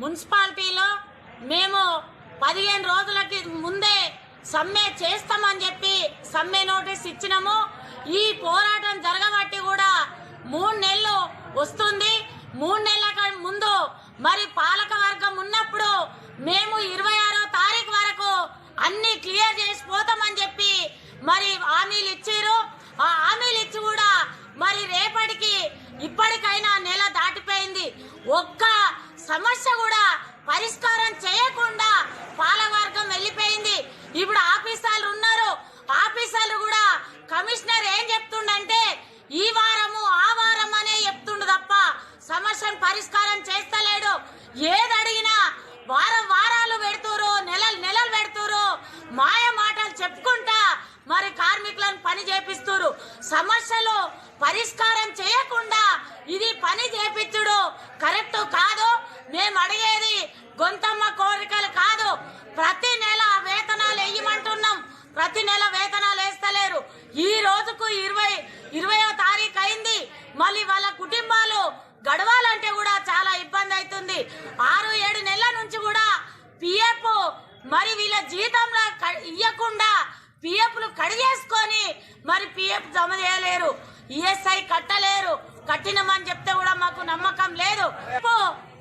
మున్సిపాలిటీలో మేము పదిహేను రోజులకి ముందే సమ్మె చేస్తామని చెప్పి సమ్మె నోటీస్ ఇచ్చినాము. ఈ పోరాటం జరగబట్టి కూడా మూడు నెలలు వస్తుంది. మూడు నెలల ముందు మరి పాలక వర్గం ఉన్నప్పుడు మేము ఇరవై ఆరో తారీఖు వరకు అన్ని క్లియర్ చేసి పోతామని చెప్పి మరి హామీలు ఇచ్చారు ఆ హామీలు ఇచ్చి కూడా మరి రేపటికి ఇప్పటికైనా నెల దాటిపోయింది. ఒక్క సమస్య కూడా పరిష్కారం చేయకుండా పాలవర్గం వెళ్ళిపోయింది. ఇప్పుడు ఆఫీసర్లు ఉన్నారు. ఆఫీసర్లు కూడా కమిషనర్ ఏం చెప్తుండంటే ఈ వారము ఆ వారం అనే చెప్తుండు తప్ప సమస్యను పరిష్కారం చేస్తలేడు. ఏది అడిగినా వారం వారాలు పెడుతురు నెలలు నెలలు పెడుతురు మాయ మాటలు చెప్పుకుంటా మరి కార్మికులను పని చేపిస్తురు సమస్యలు పరిష్కారం చేయకుండా ఇది పని చేపించుడు కరెక్ట్ కాదు మేము అడిగేది గొంతమ్మ కోరికలు కాదు. ప్రతి నెల వేతనాలు వేయమంటున్నాం. ప్రతి నెల వేతనాలు వేస్తలేరు. ఈ రోజుకు ఇరవై ఇరవయో తారీఖు అయింది. మళ్ళీ వాళ్ళ కుటుంబాలు గడవాలంటే కూడా చాలా ఇబ్బంది అవుతుంది. ఆరు ఏడు నెలల నుంచి కూడా పిఎఫ్ మరి వీళ్ళ జీతంలో క- ఇయ్యకుండా పిఎఫ్లు కడిగేసుకొని మరి పిఎఫ్ జమ చేయలేరు. ఈఎస్ఐ కట్టలేరు. కట్టినమని చెప్తే మాకు నమ్మకం లేదు.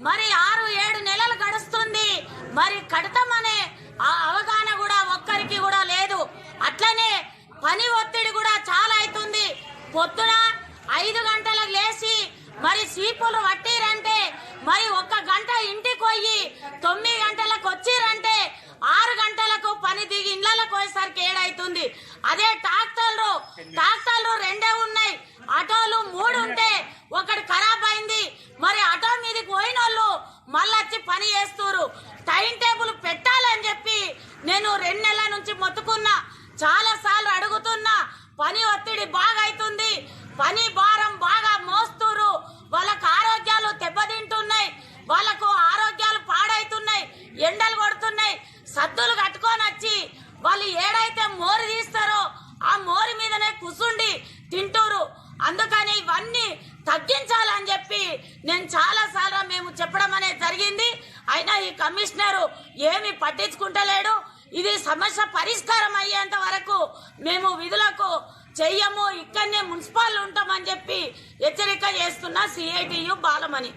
మరి ఆరు ఏడు నెలలు గడుస్తుంది. మరి కడతామనే ఆ అవగాహన కూడా ఒక్కరికి కూడా లేదు. అట్లనే పని ఒత్తిడి కూడా చాలా అవుతుంది. పొద్దున ఐదు గంటలకు లేచి మరి సీపులు పట్టిరంటే మరి ఒక్క గంట ఇంటికి పోయి తొమ్మిది గంటలకు వచ్చిరంటే ఆరు గంటలకు పని దిగి ఇళ్ళకు పోయేసరికి ఏడైతుంది. అదే ట్రాక్టర్లు ట్రాక్టర్లు రెండే ఉన్నాయి. ఆటోలు మూడు ఉంటే ఒకటి ఖరాబ్ అయింది మరి ఆటో మీదకి పోయిన వాళ్ళు మళ్ళీ వచ్చి పని చేస్తురు టైం టేబుల్ పెట్టాలని చెప్పి నేను రెండు నెలల నుంచి మొత్తుకున్నా. చాలా సార్లు అడుగుతున్నా పని ఒత్తిడి బాగా అవుతుంది పని భారం బాగా మోస్తురు వాళ్ళకు ఆరోగ్యాలు దెబ్బతింటున్నాయి వాళ్ళకు ఆరోగ్యాలు పాడైతున్నాయి ఎండలు కొడుతున్నాయి సద్దులు కట్టుకొని వచ్చి వాళ్ళు ఏడైతే మోరు తీస్తారో ఆ మోరి మీదనే కుసుండి తింటూరు అందుకని ఇవన్నీ తగ్గించాలని చెప్పి నేను చాలా సార్లు అయినా ఈ కమిషనరు ఏమి పట్టించుకుంటలేడు. ఇది సమస్య పరిష్కారం అయ్యేంత వరకు మేము విధులకు చెయ్యము. ఇక్కడనే మున్సిపాల్ ఉంటామని చెప్పి హెచ్చరిక చేస్తున్న సిఐటియు బాలమణి.